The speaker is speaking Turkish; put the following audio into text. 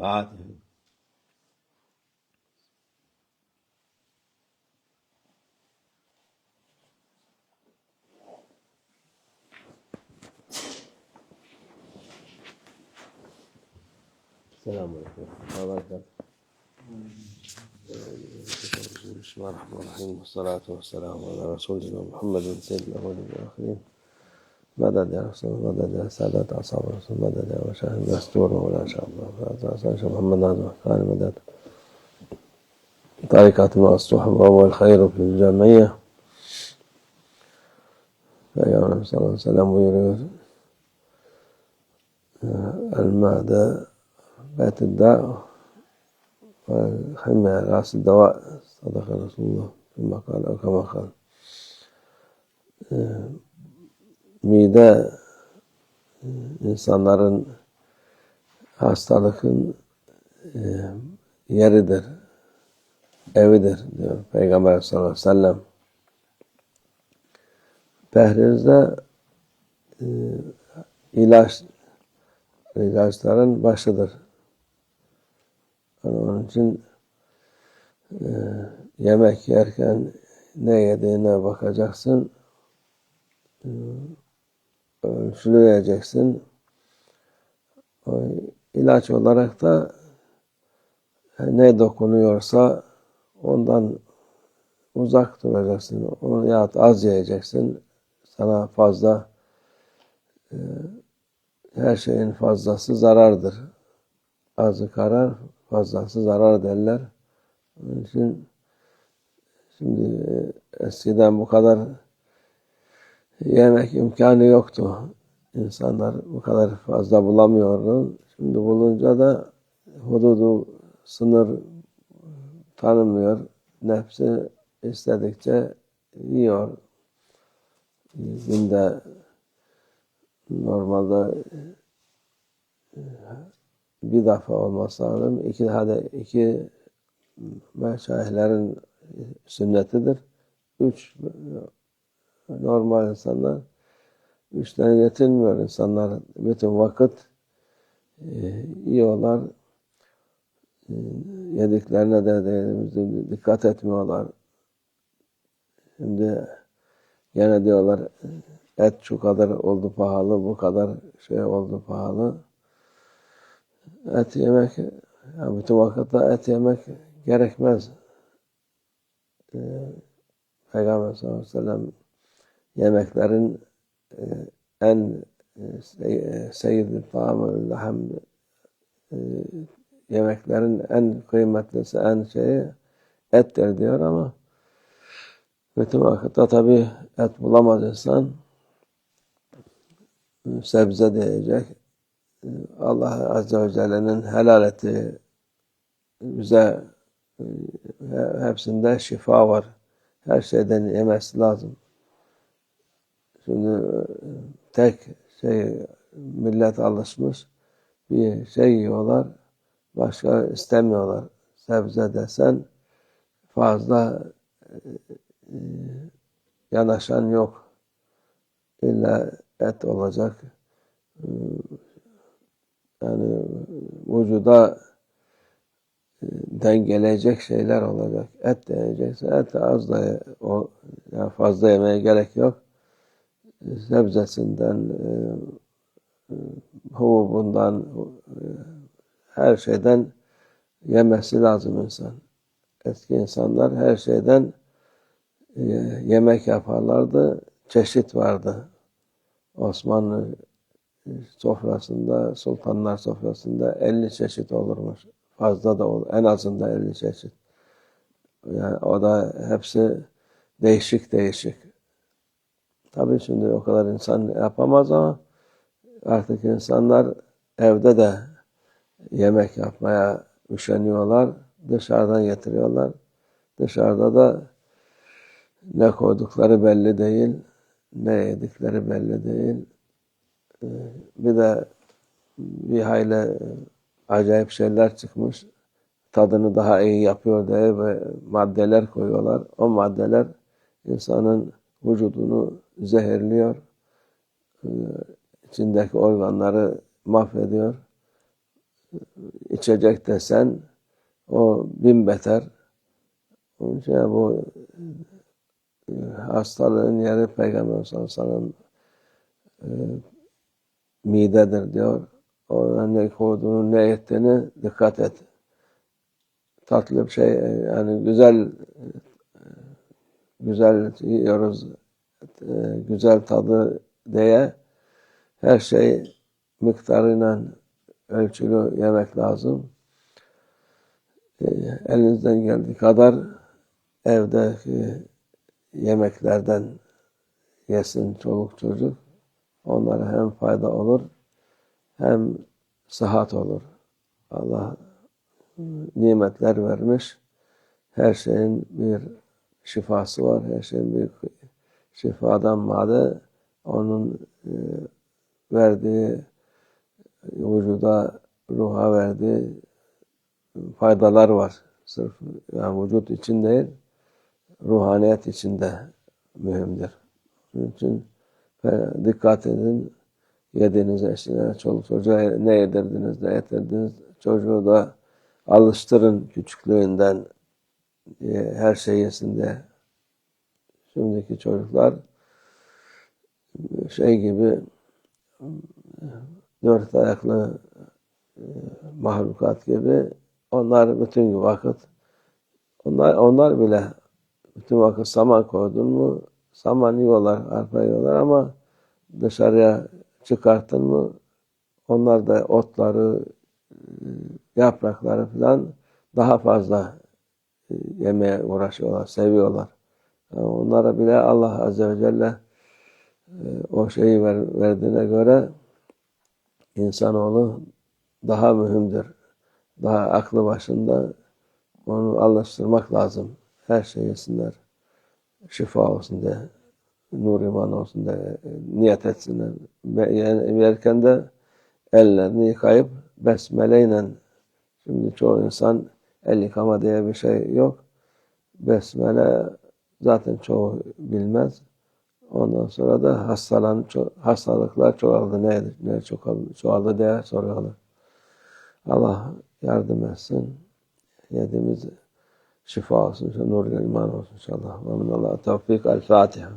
السلام عليكم ورحمة الله وبركاته. بسم الله الرحمن الرحيم والصلاة والسلام على رسول الله محمد سيد الأولين والآخرين. مدد يا رسول مدد يا سادات أصحاب الرسول مدد يا مشاهد مستور ولا شاء الله فأتى محمد نازل كان مدد طريقة مع الصحبة والخير في الجمعية فيا النبي صلى الله عليه وسلم buyuruyor المعدة بيت الداء والحمى رأس الدواء صدق رسول الله فيما قال أو كما قال mide insanların hastalıkın yeridir, evidir diyor Peygamber sallallahu aleyhi ve sellem. Pehrizde e, ilaç ilaçların başıdır. Onun için e, yemek yerken ne yediğine bakacaksın. E, ölçüleyeceksin. O ilaç olarak da ne dokunuyorsa ondan uzak duracaksın. Onu ya az yiyeceksin. Sana fazla e, her şeyin fazlası zarardır. Azı karar, fazlası zarar derler. Onun için şimdi eskiden bu kadar yemek imkanı yoktu. İnsanlar bu kadar fazla bulamıyordu. Şimdi bulunca da hududu sınır tanımıyor. Nefsi istedikçe yiyor. Günde normalde bir defa olması lazım. İki hadi iki meşayihlerin sünnetidir. Üç normal insanlar üçten yetinmiyor insanlar. Bütün vakit e, yiyorlar. E, yediklerine de, de dikkat etmiyorlar. Şimdi gene diyorlar et şu kadar oldu pahalı bu kadar şey oldu pahalı. Et yemek yani bütün vakitte et yemek gerekmez. E, Peygamber sallallahu aleyhi ve sellem yemeklerin en e, seyyid-i ta'amül lahem e, yemeklerin en kıymetlisi, en şeyi ettir diyor ama bütün vakitte tabi et bulamaz insan. Sebze diyecek. Allah Azze ve Celle'nin helal ettiği bize hepsinde şifa var. Her şeyden yemesi lazım. Şimdi tek şey millet alışmış bir şey yiyorlar. Başka istemiyorlar. Sebze desen fazla e, yanaşan yok. İlla et olacak. Yani vücuda dengeleyecek şeyler olacak. Et deneyecekse et az da yani fazla yemeye gerek yok sebzesinden, e, hububundan, e, her şeyden yemesi lazım insan. Eski insanlar her şeyden e, yemek yaparlardı. Çeşit vardı. Osmanlı sofrasında, sultanlar sofrasında 50 çeşit olurmuş. Fazla da olur. En azından 50 çeşit. Yani o da hepsi değişik değişik. Tabii şimdi o kadar insan yapamaz ama artık insanlar evde de yemek yapmaya üşeniyorlar. Dışarıdan getiriyorlar. Dışarıda da ne koydukları belli değil. Ne yedikleri belli değil. Ee, bir de bir hayli acayip şeyler çıkmış. Tadını daha iyi yapıyor diye ve maddeler koyuyorlar. O maddeler insanın vücudunu zehirliyor. Ee, içindeki organları mahvediyor. içecek desen o bin beter. Onun için bu e, hastalığın yeri Peygamber sallallahu aleyhi ve e, midedir diyor. Ona ne koyduğunu, ne ettiğini dikkat et. Tatlı bir şey, yani güzel güzel yiyoruz, e, güzel tadı diye her şey miktarıyla ölçülü yemek lazım. E, elinizden geldiği kadar evdeki yemeklerden yesin çoluk çocuk. Onlara hem fayda olur hem sıhhat olur. Allah nimetler vermiş. Her şeyin bir şifası var. Her şeyin bir şifadan made onun e, verdiği vücuda, ruha verdiği faydalar var. Sırf yani vücut için değil, ruhaniyet için de mühimdir. Onun için dikkat edin. Yediğiniz eşine, çoluk çocuğa ne yedirdiniz, ne yedirdiniz. Çocuğu da alıştırın küçüklüğünden e, her şey yesin de. Şimdiki çocuklar şey gibi dört ayaklı e, mahlukat gibi onlar bütün vakit onlar onlar bile bütün vakit saman koydun mu saman yiyorlar, arpa yiyorlar ama dışarıya çıkarttın mı onlar da otları, e, yaprakları falan daha fazla yemeye uğraşıyorlar, seviyorlar. Yani onlara bile Allah Azze ve Celle e, o şeyi ver, verdiğine göre insanoğlu daha mühimdir. Daha aklı başında onu alıştırmak lazım. Her şey yesinler. Şifa olsun diye. Nur iman olsun diye niyet etsinler. Yani yerken de ellerini yıkayıp besmeleyle şimdi çoğu insan el yıkama diye bir şey yok. Besmele zaten çoğu bilmez. Ondan sonra da hastalan, hastalıklar çoğaldı. Ne, ne çoğaldı, çoğaldı diye soruyorlar. Allah yardım etsin. Yediğimiz şifa olsun, nur iman olsun inşallah. Ve minallah tevfik. El Fatiha.